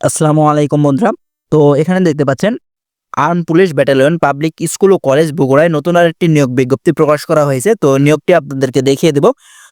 আসসালামু আলাইকুম বন্ধুরা। তো এখানে দেখতে পাচ্ছেন, arm police battalion public school ও কলেজ বগুড়ায় নতুন আরেকটি নিয়োগ বিজ্ঞপ্তি প্রকাশ করা হয়েছে। তো নিয়োগটি আপনাদেরকে দেখিয়ে দেব।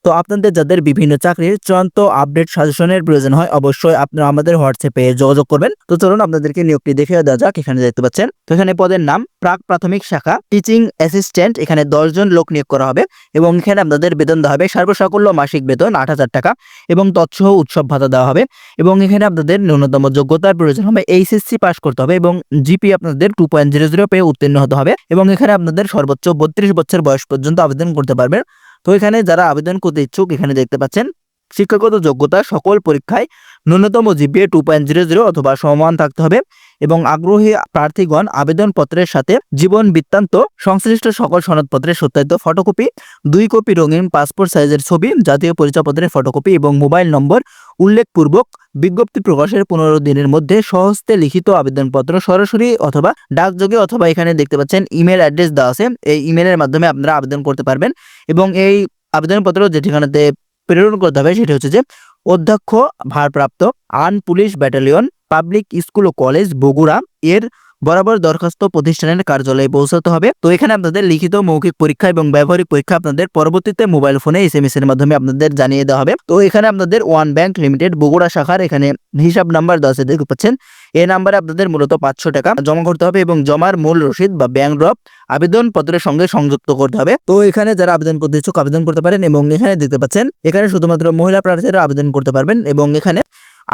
তো আপনাদের যাদের বিভিন্ন চাকরির চূড়ান্ত আপডেট সাজেশনের প্রয়োজন হয়, অবশ্যই আপনারা আমাদের হোয়াটসঅ্যাপে যোগাযোগ করবেন। তো চলুন আপনাদেরকে নিয়োগটি দেখিয়ে দেওয়া যাক, এখানে দেখতে পাচ্ছেন। তো এখানে পদের নাম, প্রাক প্রাথমিক শাখা টিচিং অ্যাসিস্ট্যান্ট এখানে দশজন লোক নিয়োগ করা হবে এবং এখানে আপনাদের বেতন দেওয়া হবে সর্বসাকুল্য মাসিক বেতন আট হাজার টাকা এবং তৎসহ উৎসব ভাতা দেওয়া হবে এবং এখানে আপনাদের ন্যূনতম যোগ্যতার প্রয়োজন হবে, এইচএসসি পাস করতে হবে এবং জিপি আপনাদের টু পয়েন্ট জিরো জিরো পেয়ে উত্তীর্ণ হতে হবে এবং এখানে আপনাদের সর্বোচ্চ বত্রিশ বছর বয়স পর্যন্ত আবেদন করতে পারবেন। তো এখানে যারা আবেদন করতে ইচ্ছুক এখানে দেখতে পাচ্ছেন শিক্ষাগত যোগ্যতা সকল পরীক্ষায় ন্যূনতম GPA two point zero zero অথবা সমান থাকতে হবে এবং আগ্রহী প্রার্থীগণ আবেদনপত্রের সাথে জীবন বৃত্তান্ত, সংশ্লিষ্ট সকল সনদপত্রের সত্যায়িত ফটোকপি দুই কপি রঙিন পাসপোর্ট সাইজের ছবি, জাতীয় পরিচয়পত্রের ফটোকপি এবং মোবাইল নম্বর উল্লেখপূর্বক বিজ্ঞপ্তি প্রকাশের পনেরো দিনের মধ্যে সহস্তে লিখিত আবেদনপত্র সরাসরি অথবা ডাকযোগে অথবা এখানে দেখতে পাচ্ছেন ইমেল অ্যাড্রেস দেওয়া আছে। এই ইমেলের মাধ্যমে আপনারা আবেদন করতে পারবেন এবং এই আবেদনপত্র যে ঠিকানাতে প্রেরণ করতে হবে, সেটা হচ্ছে যে অধ্যক্ষ, ভারপ্রাপ্ত আন পুলিশ ব্যাটালিয়ন, পাবলিক স্কুল ও কলেজ বগুড়া, এর বরাবর দরখাস্ত প্রতিষ্ঠানের কার্যালয়ে পৌঁছাতে হবে। তো এখানে আপনাদের লিখিত মৌখিক পরীক্ষা এবং ব্যবহারিক পরীক্ষা আপনাদের পরবর্তীতে মোবাইল ফোনে এস এম এস এর মাধ্যমে আপনাদের জানিয়ে দেওয়া হবে। তো এখানে আপনাদের ওয়ান ব্যাংক লিমিটেড বগুড়া শাখার এখানে হিসাব নাম্বার আছে, দেখতে পাচ্ছেন। এই নাম্বারে আপনাদের মূলত পাঁচশো টাকা জমা করতে হবে এবং জমার মূল রসিদ বা ব্যাংক ড্রপ আবেদন পত্রের সঙ্গে সংযুক্ত করতে হবে। তো এখানে যারা আবেদন করতে ইচ্ছুক আবেদন করতে পারেন এবং এখানে দেখতে পাচ্ছেন, এখানে শুধুমাত্র মহিলা প্রার্থীরা আবেদন করতে পারবেন এবং এখানে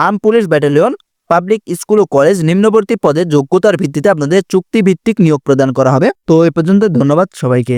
arm police battalion public school ও কলেজ নিম্নবর্তী পদে যোগ্যতার ভিত্তিতে আপনাদের চুক্তিভিত্তিক নিয়োগ প্রদান করা হবে। তো এ পর্যন্ত ধন্যবাদ সবাইকে।